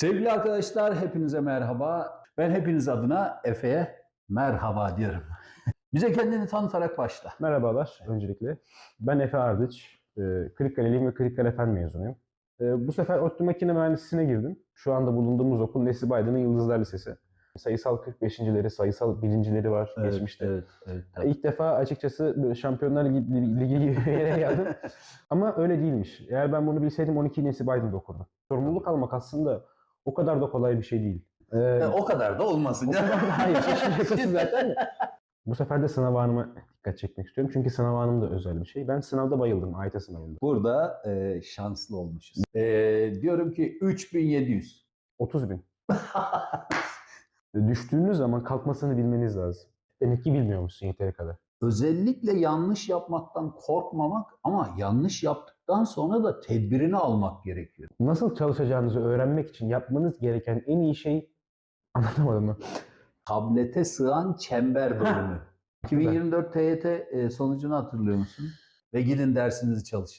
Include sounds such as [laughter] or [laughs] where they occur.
Sevgili arkadaşlar hepinize merhaba. Ben hepiniz adına Efe'ye merhaba diyorum. [laughs] Bize kendini tanıtarak başla. Merhabalar öncelikle. Ben Efe Ardıç. E, Kırıkkaleliyim ve Kırıkkale Fen mezunuyum. E, bu sefer ODTÜ Makine Mühendisliğine girdim. Şu anda bulunduğumuz okul Nesli Baydın'ın Yıldızlar Lisesi. Sayısal 45.leri, sayısal birincileri var geçmişte. Evet, evet, E, İlk defa açıkçası böyle Şampiyonlar Ligi, Ligi gibi bir yere geldim. [laughs] Ama öyle değilmiş. Eğer ben bunu bilseydim 12 Nesli Baydın'da okurdum. Sorumluluk almak aslında o kadar da kolay bir şey değil. E, E, o kadar da olmasın. o kadar da hayır. şakası [laughs] zaten. Bu sefer de sınav anıma dikkat çekmek istiyorum. Çünkü sınav anım da özel bir şey. Ben sınavda bayıldım. AYT sınavında. Burada e, şanslı olmuşuz. E, diyorum ki 3700. 30 bin. [laughs] Düştüğünüz zaman kalkmasını bilmeniz lazım. Demek ki bilmiyormuşsun yeteri kadar. Özellikle yanlış yapmaktan korkmamak ama yanlış yaptıktan sonra da tedbirini almak gerekiyor. Nasıl çalışacağınızı öğrenmek için yapmanız gereken en iyi şey [laughs] anlatamadım mı? Tablete sığan çember bölümü. 2024 TYT e, sonucunu hatırlıyor musun? Ve gidin dersinizi çalışın.